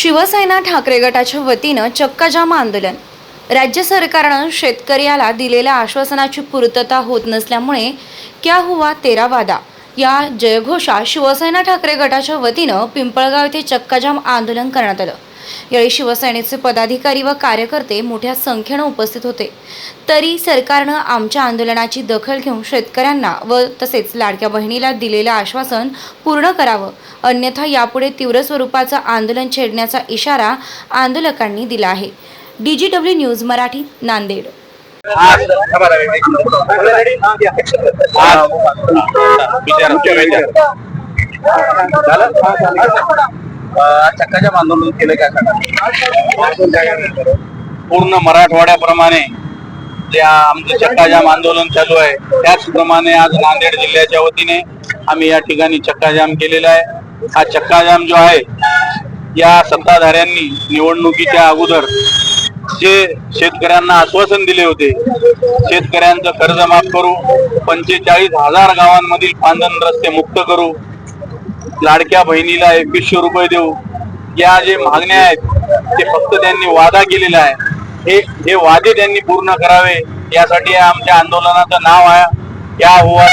शिवसेना ठाकरे गटाच्या वतीनं चक्काजाम आंदोलन. राज्य सरकारनं शेतकऱ्याला दिलेल्या आश्वासनाची पूर्तता होत नसल्यामुळे क्या हुआ तेरा वादा? या जयघोषा शिवसेना ठाकरे गटाच्या वतीनं पिंपळगाव येथे चक्काजाम आंदोलन करण्यात आलं. यावेळी शिवसेनेचे पदाधिकारी व कार्यकर्ते मोठ्या संख्येनं उपस्थित होते. तरी सरकारनं आमच्या आंदोलनाची दखल घेऊन शेतकऱ्यांना व तसेच लाडक्या बहिणीला दिलेलं आश्वासन पूर्ण करावं. अन्यथा यापुढे तीव्र स्वरूपाचं आंदोलन छेडण्याचा इशारा आंदोलकांनी दिला आहे. DGW news Marathi Nanded. आज चक्काच्या आंदोलन केलं काय पूर्ण मराठवाड्याप्रमाणे जे आमचं चक्काजाम आंदोलन चालू आहे. त्याचप्रमाणे आज नांदेड जिल्ह्याच्या वतीने आम्ही या ठिकाणी चक्काजाम केलेला आहे. हा चक्काजाम जो आहे या सत्ताधाऱ्यांनी निवडणुकीच्या अगोदर जे शेतकऱ्यांना आश्वासन दिले होते शेतकऱ्यांचं कर्ज माफ करू पंचेचाळीस हजार गावांमधील पांधन रस्ते मुक्त करू लाडक्या बहिणीला एकवीसशे रुपये देऊ. या जे मागण्या आहेत ते फक्त त्यांनी वादा केलेला आहे. हे हे वादे त्यांनी पूर्ण करावे यासाठी आमच्या आंदोलनाचं नाव आहे. या हुआ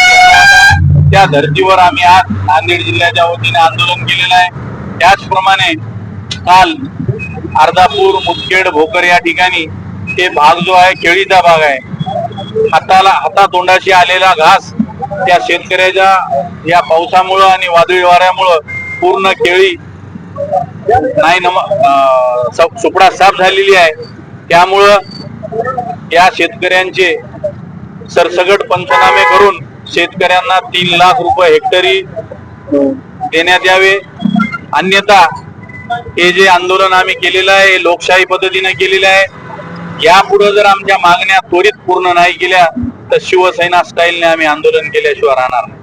त्या धर्तीवर आम्ही आज नांदेड जिल्ह्याच्या वतीने आंदोलन केलेलं आहे. त्याचप्रमाणे काल अर्धापूर मुदखेड भोकर या ठिकाणी ते भाग जो आहे केळीचा भाग आहे. हाताला हातातोंडाशी आलेला घास त्या शेतकऱ्याच्या या पावसामुळं आणि वादळी वाऱ्यामुळं पूर्ण केळी नाही नम अं, सुपडा साफ झालेली आहे. त्यामुळं या शेतकऱ्यांचे सरसगट पंचनामे करून शेतकऱ्यांना तीन लाख रुपये हेक्टरी देण्यात यावे. अन्यथा हे जे आंदोलन आम्ही केलेलं आहे हे लोकशाही पद्धतीने केलेलं आहे यापुढे जर आमच्या मागण्या त्वरित पूर्ण नाही केल्या तर शिवसेना स्टाईलने आम्ही आंदोलन केल्याशिवाय राहणार नाही.